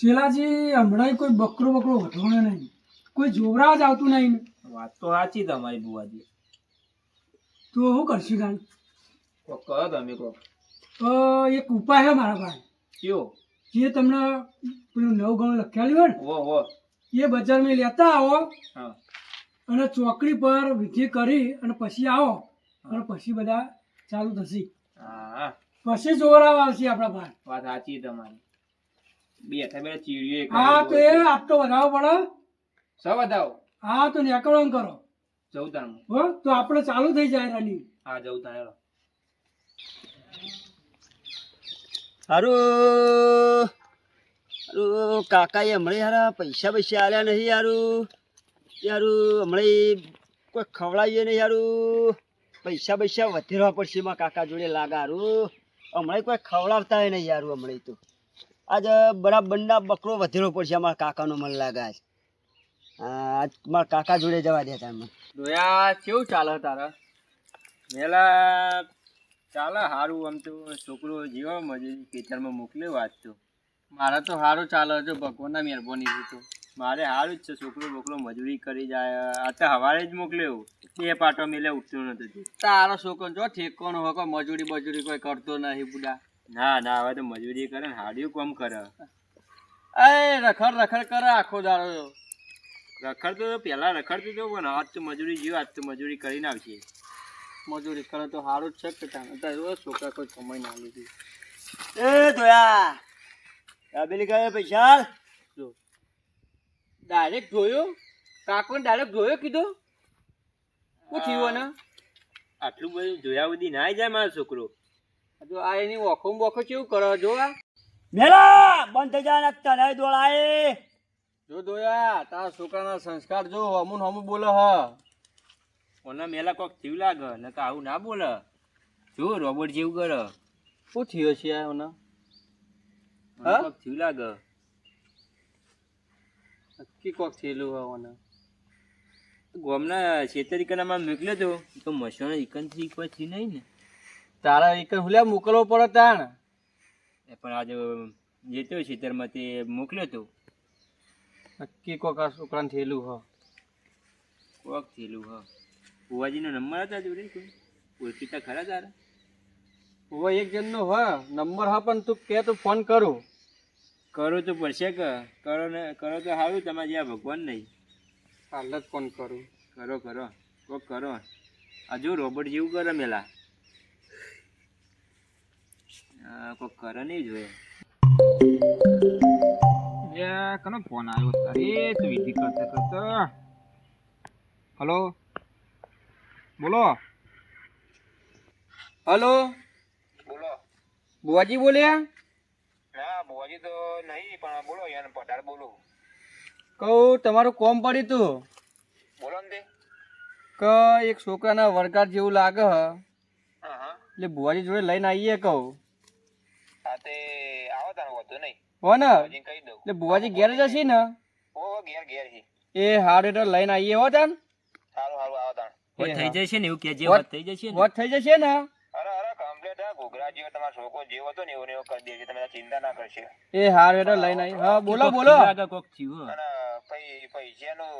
શેલાજી હમણાં કોઈ બકરો બકરો વઢવાનો નહીં. કોઈ જોવરા જ આવતું નહીં. વાત તો સાચી તમારી બુવાજી. તો શું કરશું ગાન કહો તમે કહો એક ઉપાય છે મારા ભાઈ કયો? જે તમને પેલું નવ ગણું લખેલું હોય ને એ બજારમાં લેતા આવો અને ચોકડી પર વિધિ કરી અને પછી આવો. અને પછી બધા ચાલુ થશે. હા. પછી જોવરા આવશે આપણા ભાઈ વાત સાચી તમારી. બેઠા બેઠા ચીડીએ હા તો એ આપતો વધાવો પડે. સૌ બતાવો હા તો નેકળવાનું કરો. જવું હો તો આપણે ચાલુ થઈ જાય રાની હા જવું તાણ હેલો. હારું. હારું કાકાએ હમણાં યાર પૈસા પૈસા આલ્યા નહીં યારું યારું હમણાં કોઈ ખવડાવીએ નહીં યારું પૈસા પૈસા વધેરવા પડશે એમાં કાકા જોડે લાગે હારું. હમણાં કોઈ ખવડાવતા નહીં યારું હમણાં તો. આજે બરાબરના બકરો વધેરો પડશે, અમારા કાકાનો મને લાગે આજ. આજ મારા કાકા જોડે જવા દેતા મને. દોયા, કેવું ચાલે તારા? મેલા ચાલે સારું આમ તો, છોકરો જીવો મજૂરી ખેતરમાં મોકલ્યો વાત તો. મારે તો સારું ચાલે છે, ભગવાનના મહેરબાની તો. મારે સારું જ છે, છોકરો બોકરો મજૂરી કરી જાય. આ તો હવારે જ મોકલ્યો. બે પાટો મેલે ઉઠતો નથી તારો છોકરો જો ઠેકોનો હોય મજૂરી બજૂરી કોઈ કરતો નહીં, બુડા. ના ના હવે તો મજૂરી કરે ને હાડિયું કામ કરે. એ રખડ રખડ કરે આખો દાડો. રખડતો તો પહેલા રખડતો તો પણ આજ તો મજૂરી જીવ આજ તો મજૂરી કરીને આવશે મજૂરી કરે તો સારું જ છે કે તાને તો છોકરા કોઈ સમય ના લીધી. એ ધોયા. દાબેલી ગયો પૈસા? જો. ડાયરેક્ટ જોયો કાકોને ડાયરેક્ટ જોયો કીધું? શું થયું ને આટલું બધું જોયા સુધી ના જાય મારો છોકરો. જો આ એની ઓખો બોખો કેવું કરો? જો આ. મેલા! બંધ થઈ જાય ને તને દોડાય જો દોયા તારા છોકરાના સંસ્કાર જો હમુન હમુ બોલે હ. ઓના મેલા કોક થયું લાગે ને આવું ના બોલે. જો રોબોટ જેવું કરે. શું થયો છે આ ઓના? કોક થયું લાગે. કી કોક થયેલું હોય ઓના? ગોમના છેતરી કનામાં મોકલ્યો તો તો મસણ કોઈ થયું નહીં ને. તારા એક હુલ્યા મોકલવો પડે તાણ. એ પણ આજે જેતો ખેતરમાં તે મોકલ્યો તો. નક્કી કોક આ છોકરાને થયેલું હ. કોક થયેલું હ. ફુવાજીનો નંબર હતા જોડે કોઈ? ઓળખીતા ખરા તારા? ફુવા એક જણનો હ. નંબર હા પણ તું કે તો ફોન કરું. કરો તો પડશે કે. કરો ને કરો તો સારું તમારે જ્યાં ભગવાન નહીં. હાલ જ ફોન કરું. કરો કરો. કોક કરો. હજુ રોબોટ જેવું કરે મેલા. આ કરે નહીં જોઈએ કનો ફોન આવ્યો તારે તું વિધિ કરતા કરતા. હલો? બોલો? હલો? બોલો. બુવાજી બોલ્યા ના બુવાજી તો નહીં પણ બોલો યાર પટાર બોલો. કહું તમારું કોમ પડ્યું તું. બોલો ને કે એક છોકરાના વરગાર જેવું લાગે હ. હા હા. એટલે બુવાજી જોડે લઈને આવીએ કહું. તે આવો તારે વધુ નહીં. હો ને? કહી દઉં. એટલે બુવાજી ઘેર જ હશે ને? ઓ ઘેર ઘેર છે એ હાડ એટલે લઈને આવીએ હો તાન. સારું સારું આવો તાન થઈ જશે ને એવું કે જે વાત થઈ જશે વાત થઈ જશે ને? અરે અરે કમ્પ્લીટ આ ઘોઘરા જેવો તમારો છોકરો જેવો હતો ને એવો ને એવો કરી દેજે તમે ચિંતા ના કરશે. એ હાર એટલે લઈને આવી હા બોલો બોલો. કોક થયું અને પૈ પૈસાનું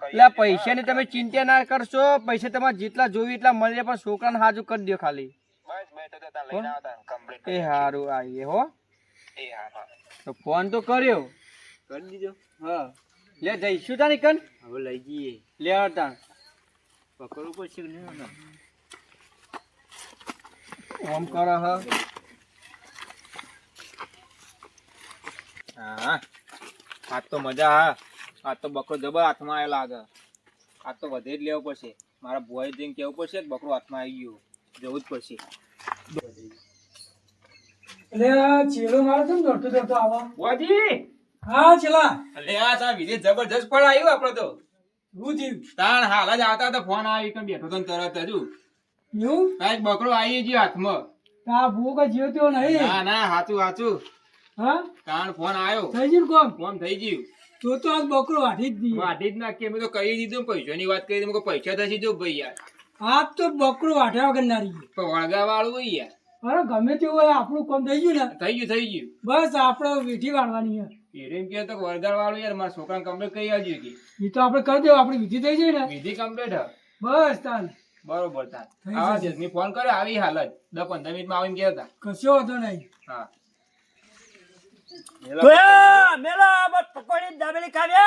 કરી એટલે આ પૈસાની તમે ચિંતા ના કરશો. પૈસા તમારે જેટલા જોવી એટલા મળે પણ છોકરાને હાજુ કરી દો ખાલી. એ હારું આવીએ હો. તો ફોન તો કર્યો. કરી દીધો. હા. લે જઈશું તા કન? હવે લઈ જઈએ. લે આવતા પકડવું પડશે ને ઓમ કરો હ. હા. આજ તો મજા હા. આજ તો બકરો જબર હાથમાં આવેલા લાગે આજ તો વધે જ લેવો પડશે. મારા ભોય જઈને કેવું પડશે કે બકરો હાથમાં આવી ગયો. જવું જ પડશે. એટલે આ ચેલો મારો કેમ દોડતો દોડતો આવો? ભુવાજી હા ચેલા. અલે આ સા વિજય જબરજસ્ત પણ આવ્યો આપણે તો. હું જીવ. તાણ હાલ જ આવતા હતા ફોન આવી કે બેઠો તો તરત હજુ એવું? કાંઈક બકરો આવી ગયો હાથમાં. તા ભૂખ જીવ તેવો નહીં. ના ના હાચું હાચું. હા? તાણ ફોન આવ્યો થઈ ગયું કોમ? કોમ ફોન થઈ ગયું. તો તો આજ બકરો વાઢી જ દી વાઢી જ નાખીએ અમે તો કહી દીધું પૈસાની વાત કરી મેં પૈસા થશે જો ભાઈ યાર. આજ તો બકરો વાઢ્યા વગર ના રહી પણ વળગા વાળું હોય યાર. અરે ગમે તેવું હોય આપણું કામ થઈ ગયું ને. થઈ ગયું થઈ ગયું. બસ આપણે વીઠી વાળવાની છે. એરેમ કે તો વરગાડ વાળું યાર મારા છોકરાને કમ્પ્લીટ કરી આવજો કે. એ તો આપણે કરી દેવું આપણી વિધિ થઈ જાય ને. વિધિ કમ્પ્લીટ હ. બસ તાન. બરોબર તાન. હા આવા મેં ફોન કર્યો આવી હાલત. દસ પંદર મિનિટમાં આવીને કહેતા હતા. કશો વાંધો નહીં. હા. મેલા પકોડી. દાબેલી ખાવી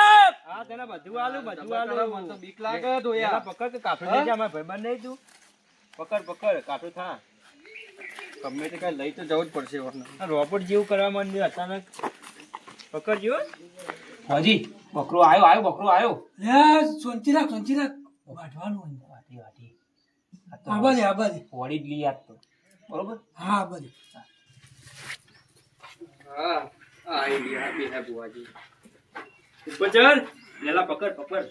હા. તને બધું આલું બધું આલું. મને તો બીક લાગે. તો યાર પકડ કે લઈ જા મારા ભાઈબંધ નહીં તું. પકડ પકડ કાઠું થા. ગમે તે કઈ લઈ તો જવું જ પડશે આ રોબોટ જેવું કરવા માંડ્યું અચાનક. પકડજો. હાજી બકરો આવ્યો આવ્યો બકરો આવ્યો. સોંચી રાખ સોંચી રાખ. વાટવાનું હોય. વાટી વાટી આ બાજુ આ જ લઈ આજ તો. બરોબર? હા આ બાજુ. હા આઈ ગયા બે હે બુવાજી ઉપર ચડ લેલા પકડ પકડ.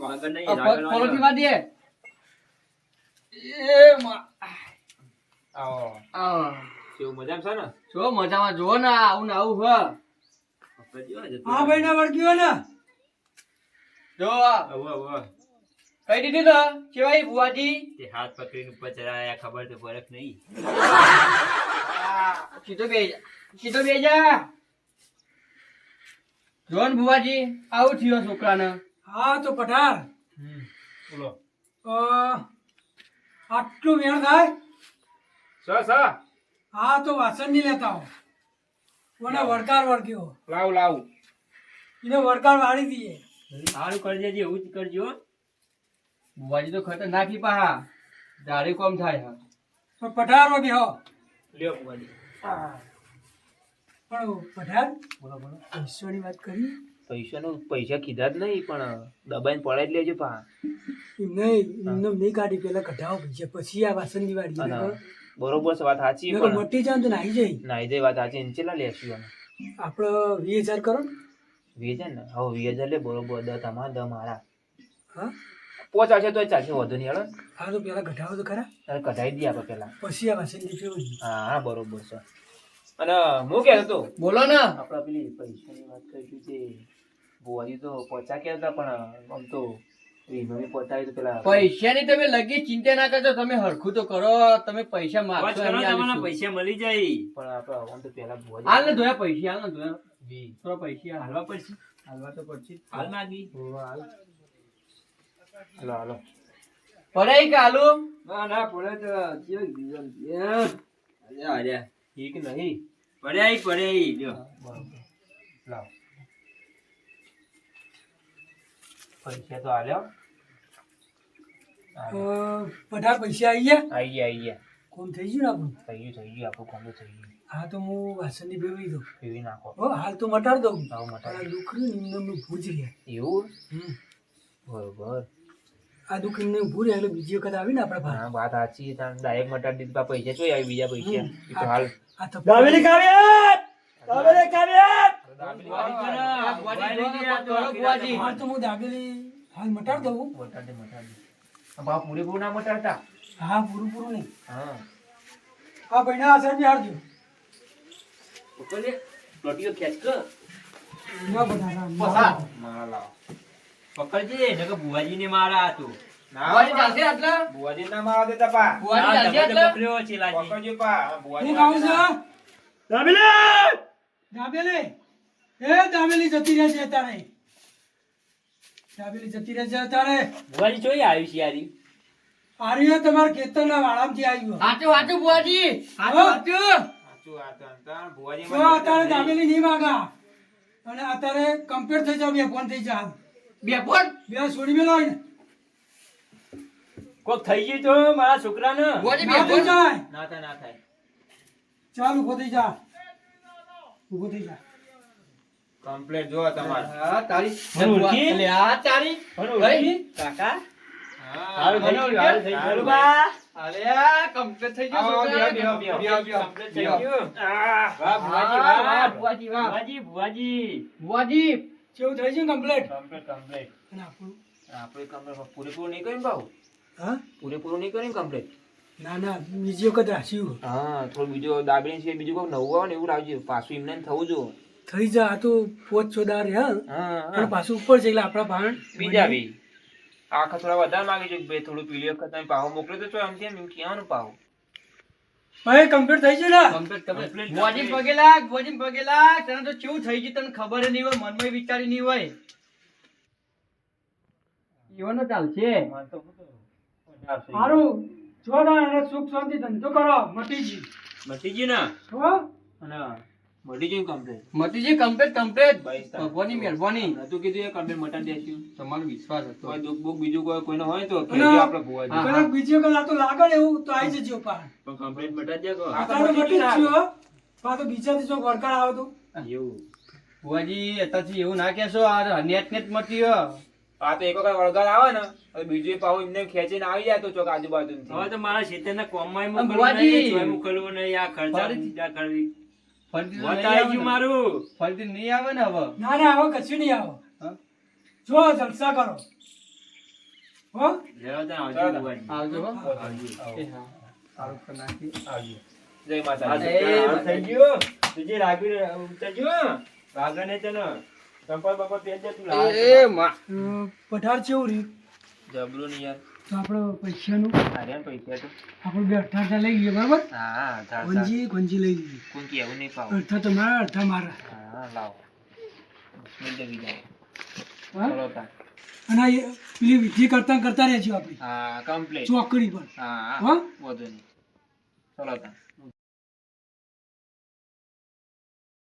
વાંધો નહીં પલોઠી વાળ આવો. કેવું મજામાં છે ને? જો મજામાં. જો ને આવું ને આવું હ આ ભાઈ ના વળગ્યો ને. જો. હવે હવે કઈ દીધી ને કેવાય બુવાજી? તે હાથ પકડીને ઉપર ચડાયા ખબર તો ફરક નહીં. સીધો બે જા. સીધો બેજા જોન બુવાજી આવું થયો છોકરાને. હા તો પઠાર બોલો. અ, આટલું મેળ થાય? સ સ હા તો વાસણ નહીં લેતા હો કોને વડકાર વળગ્યો. લાવ લાવ. એને વડકાર વાળી દઈએ. સારું કરજે જે એવું જ કરજો. બુવાજી તો ખતરનાક ઈ પાહા. દાડે કોમ થાય હા. પણ પઠાર હો લ્યો બુવાજી. પણ પઠાર બોલો બોલો. ઈશ્વરની વાત કરી. પૈસાનું પૈસા કીધા જ નહીં પણ દબાઈને પડાઈ જ લેજો પા નહીં એમને નહીં કાઢી પેલા કઢાવો પૈસા પછી આ વાસણની વાળી બરોબર છે વાત સાચી પણ મટી જાય તો નાહી જાય. નાઈ જાય વાત સાચી એને ચેલા લેશું અમે? આપણે વીસ હજાર કરો વીસ હજાર ને? હવે વીસ હજાર લે બરોબર દ તમારા દ મારા. હા? પોચ આવશે તો ચાલશે વધુ નહીં હેડો. હા તો પેલા કઢાવો તો ખરા. તારે કઢાવી દઈએ આપણે પેલા પછી આ વાસણની ફેરવી હા હા બરોબર છે. અને હું કહેતો હતો? બોલો ને. આપણે પેલી પૈસાની વાત કરી તે. બુવાજી તો પહોંચા કહેતા હતા? પણ આમ તો વીમા પચાવી તો પેલા પૈસાની તમે લગી ચિંતા ના કરજો તમે હરખું તો કરો તમે પૈસા માગશો આલીશું. પૈસા મળી જાય. પણ આપણે આમ તો પેલા હાલ ને ધોયા પૈસા હાલ ને ધોયા. થોડા પૈસા હાલવા પડશે. હાલવા તો પડશે હાલ માગી. હાલ. હાલો હાલો. પડે કે હાલો ના ના પડે તો કેવું જીવન અલ્યા અલ્યા. ઠીક નહીં. પડ્યા પડે જો બરોબર. લાવ. પૈસા તો આલ્યો. અ, પૈસા આવી ગયા? આઈ ગયા આવી ગયા. કોમ થઈ ગયું આપણું? થઈ ગયું થઈ ગયું. આપણું કોમ થઈ ગયું? હા તો હું વાસણની ભેવી દઉં. ભેવી નાખો. હો હાલ તો મટાડ દઉં. હા મટાડ દુખરી ને ભૂજ રહ્યા એવું? હમ. બરોબર. આ દુઃખ ને ઉભું રહ્યા એટલે બીજી વખત આવી ને આપણે ભાઈ. વાત સાચી તાણ ડાયરેક્ટ મટાડી દીધા પૈસા જોઈ આવી બીજા પૈસા. હાલ. આ તો કાવ્યા બુવાજી હાલ તો હું દાબેલી હાલ મટાડ દઉં. મટાડી મટાડી બાપ પૂરેપૂરું ના મટાડતા? હા પૂરું પૂરું નહીં. હા. હા ભાઈ ના અસર બી હારજો રોટીઓ ખેંચ કર ના બધા ના, પસા. મારા લાવ પકડજે નકર બુવાજી ને મારા હતું બુવાજી ચાલશે આટલા? બુવાજી ના મારા દેતા પા. બુવાજી ચાલશે આટલા? પકડજો પા. બુવાજી હું ખાવું છું? દાબેલી! દાબેલી! એ દાબેલી જતી રહેશે અત્યારે દાબેલી જતી રહેશે અત્યારે બુવાજી ચોઈ આવી છે યારી. આર્યો તમારા ખેતરના વાળામાંથી આવ્યો. હાચું હાચું બુવાજી હાચું? હાચું. અંતર બુવાજી તો અત્યારે દાબેલી નહીં માગા અને અત્યારે કમ્પેર થઈ જાવ બે ફોન થઈ જાવ બે ફોન બે છોડી મેલો હોય ને કોક થઈ ગયું તો મારા છોકરાને. બુવાજી બે ના ફોન ના થાય ના થાય. ચાલ ઊભો થઈ જા. ઊભો થઈ જા. કમ્પ્લેટ જો તમારે. હા તારી મને એટલે આ તારી કઈ? કાકા. હા. મને થઈ ગયું. બા. અરે આ complete થઈ ગયો. Complete થઈ ગયું. વાહ, બુવાજી, વાહ વાહ, વાહ. બુવાજી, વાહ. બુવાજી. કેવું થઈ ગયું કમ્પ્લીટ કમ્પ્લેટ કમ્પ્લેટ અને આપણું? આપણે કમ્પ્લેટ પૂરેપૂરું નહીં કર્યું ભાવ હા? પૂરેપૂરું નહીં કર્યું કમ્પ્લેટ ના ના બીજી વખત રાખ્યું. હા થોડું બીજો દાબેલી છે બીજું કોઈ નવું આવે ને એવું લાવજો પાછું એમને એમ થવું જો થઈ જા આ તો પોચ ચોદાર હા હા. પણ પાછું ઉપર છે એટલે આપણા ભાણ બીજા બી આખા થોડા વધારે માંગે છે બે થોડું પીલી વખત તમે પાહો મોકલ્યો તો છો એમ કેમ એમ કહેવાનું પાહો. ભાઈ કમ્પ્લીટ થઈ ગયું ને? કમ્પ્લીટ કમ્પ્લીટ ભુવાજી પગે લાગ ભુવાજી તને તો કેવું થઈ ગયું તને ખબર નહીં હોય મનમાં વિચારી નહીં હોય. એવાનો ચાલશે સારું જો ને એને સુખ શાંતિ ધંધો કરો. મટીજી મટીજી ના ને? હો? અને મટી ગયું કમ્પ્લેટ મતીજી કમ્પ્લીટ કમ્પ્લીટ બસ ભગવાનની મહેરબાની નતું કીધું એ કમ્પ્લેટ મટાડી દેશું તમારો વિશ્વાસ હતો કોઈ દુઃખ બુખ બીજું કોઈ કોઈને હોય તો અને- આપણે ભુવાજી. હા. કદાચ બીજી વખત તો લાગે એવું તો આવી જજો પાછળ. પણ કમ્પ્લેટ મટાડી દે કહો. તો મટી જ ગયું હો. બીજા દિવસો વળકાર આવે તો એવું ભુવાજી અત્યારથી એવું ના કહેશો આ નેટ નેટ મટી. આ તો એક વખત વળગાડ આવે ને હવે બીજું પાવ એમને ખેંચીને આવી જાય તો ચોક આજુબાજુ હવે તો મારા ખેતરના કોમ મોકલવું. નહીં, મોકલવું નહીં, આ ખર્ચા બીજા કરવી. ફરીથી આવે ગયું ને. મારું ફરીથી નહીં આવે ને હવે ના ના હવે કશું નહીં આવે જો જલસા કરો હો આવજો આવજો એ હા. સારું કરી નાખી. આવજો. જય માતા તો થઈ ગયું. તુજે ઉતરજો. તને. લાવ. એ માં અ, પઢાર કેવું જબરું નહીં યાર તો આપણે પૈસાનું પૈસા તો. આપણે બે અઠા અઠા લઈ લઈએ બરાબર. ગંજી ગંજી લઈ લઈએ કોઈ કહેવું નહીં પાવ. તમારા અડધા મારા. હા લાવો. દે બીજા હા? તાર. અને પેલી વિધિ કરતા કરતા રહેજો આપણે. હા કમ્પ્લીટ ચોકડી પર. હા હા. વધુ નહીં. ચલો તાર